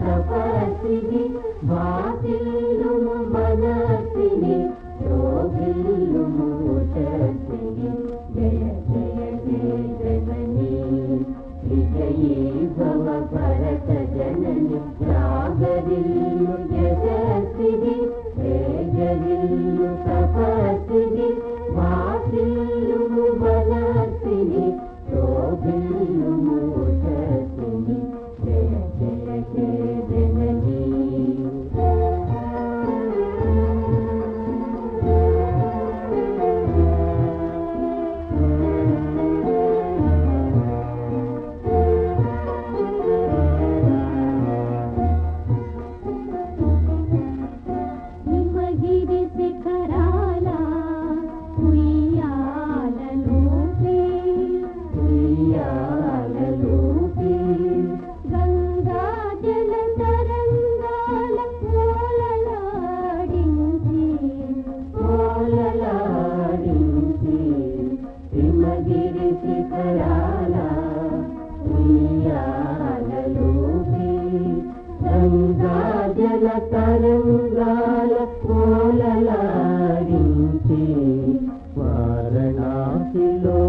ತಪಸ್ಸಿನಿ ಬಾಸಿಲು ಮನಸ್ಸಿನಿ ರೋಗಿಲು ಮೂಟಸ್ಸಿನಿ ಜಯ ಜಯ ಹೇ ಜನನಿ ವಿಜಯೇ ಭವ ಭರತ ಜನನಿ ಜಾಗರಿಲು ಜಗಸ್ಸಿನಿ తరల తరంగాల కోలలాడించి వారణాసిలో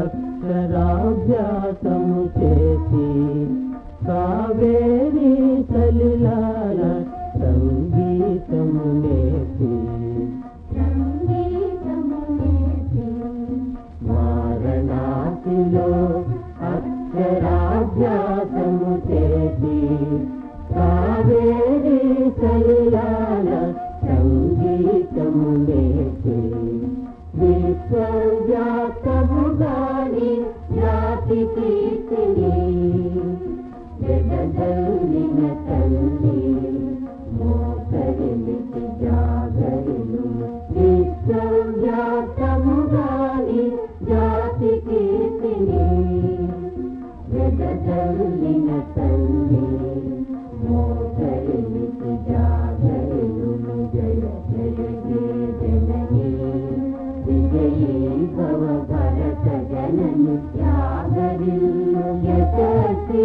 అక్షరాభ్యాసము చే യാദരില്ലു യതസ്തി